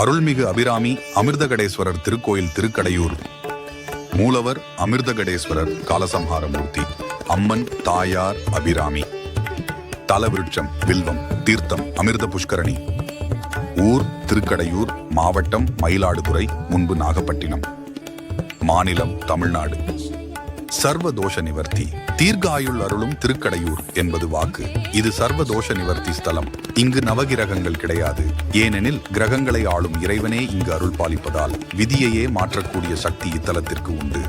அருள்மிகு அபிராமி அமிர்தகடேஸ்வரர் திருக்கோயில் திருக்கடையூர். மூலவர் அமிர்தகடேஸ்வரர் காலசம்ஹாரமூர்த்தி அம்மன் தாயார் அபிராமி. தலவிருட்சம் வில்வம் தீர்த்தம் அமிர்த புஷ்கரணி ஊர் திருக்கடையூர் மாவட்டம் மயிலாடுதுறை முன்பு நாகப்பட்டினம். மாநிலம் தமிழ்நாடு. சர்வ தோஷ நிவர்த்தி. தீர்க்காயுள் அருளும் திருக்கடையூர் என்பது வாக்கு. இது சர்வ தோஷ நிவர்த்தி ஸ்தலம். இங்கு நவகிரகங்கள் கிடையாது. ஏனெனில் கிரகங்களை ஆளும் இறைவனே இங்கு அருள் பாலிப்பதால் விதியையே மாற்றக்கூடிய சக்தி இத்தலத்திற்கு உண்டு.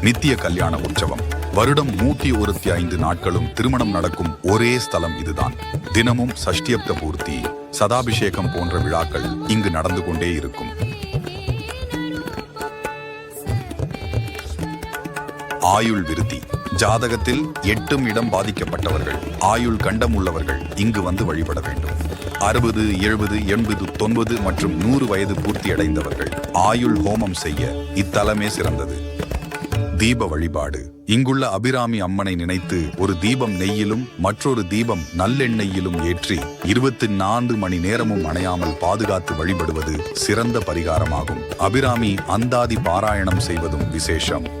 நித்திய கல்யாண உற்சவம். வருடம் நூத்தி ஒருத்தி ஐந்து நாட்களும் திருமணம் நடக்கும் ஒரே ஸ்தலம் இதுதான். தினமும் சஷ்டியப்த பூர்த்தி சதாபிஷேகம் போன்ற விழாக்கள் இங்கு நடந்து கொண்டே இருக்கும். ஆயுள் விருத்தி. ஜாதகத்தில் எட்டும் இடம் பாதிக்கப்பட்டவர்கள் ஆயுள் கண்டம் உள்ளவர்கள் இங்கு வந்து வழிபட வேண்டும். அறுபது எழுபது எண்பது தொன்பது மற்றும் நூறு வயது பூர்த்தி அடைந்தவர்கள் ஆயுள் ஹோமம் செய்ய இத்தலமே சிறந்தது. தீப வழிபாடு. இங்குள்ள அபிராமி அம்மனை நினைத்து ஒரு தீபம் நெய்யிலும் மற்றொரு தீபம் நல்லெண்ணெயிலும் ஏற்றி இருபத்தி நான்கு மணி நேரமும் அணையாமல் பாதுகாத்து வழிபடுவது சிறந்த பரிகாரமாகும். அபிராமி அந்தாதி பாராயணம் செய்வதும் விசேஷம்.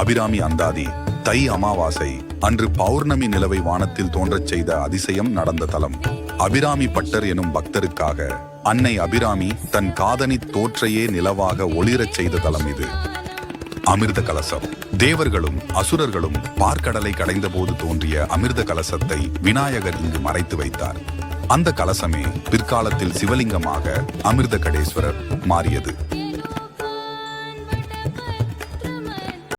அபிராமி அந்தாதி தை அமாவாசை அன்று பௌர்ணமி நிலவை வானத்தில் தோன்றச் செய்த அதிசயம் நடந்த தலம். அபிராமி பட்டர் எனும் பக்தருக்காக அன்னை அபிராமி தன் காதனி தோற்றையே நிலவாக ஒளிரச் செய்த தலம் இது. அமிர்த கலசம். தேவர்களும் அசுரர்களும் பார்க்கடலை கடைந்தபோது தோன்றிய அமிர்த கலசத்தை விநாயகர் இங்கு மறைத்து வைத்தார். அந்த கலசமே பிற்காலத்தில் சிவலிங்கமாக அமிர்த கடேஸ்வரர் மாறியது.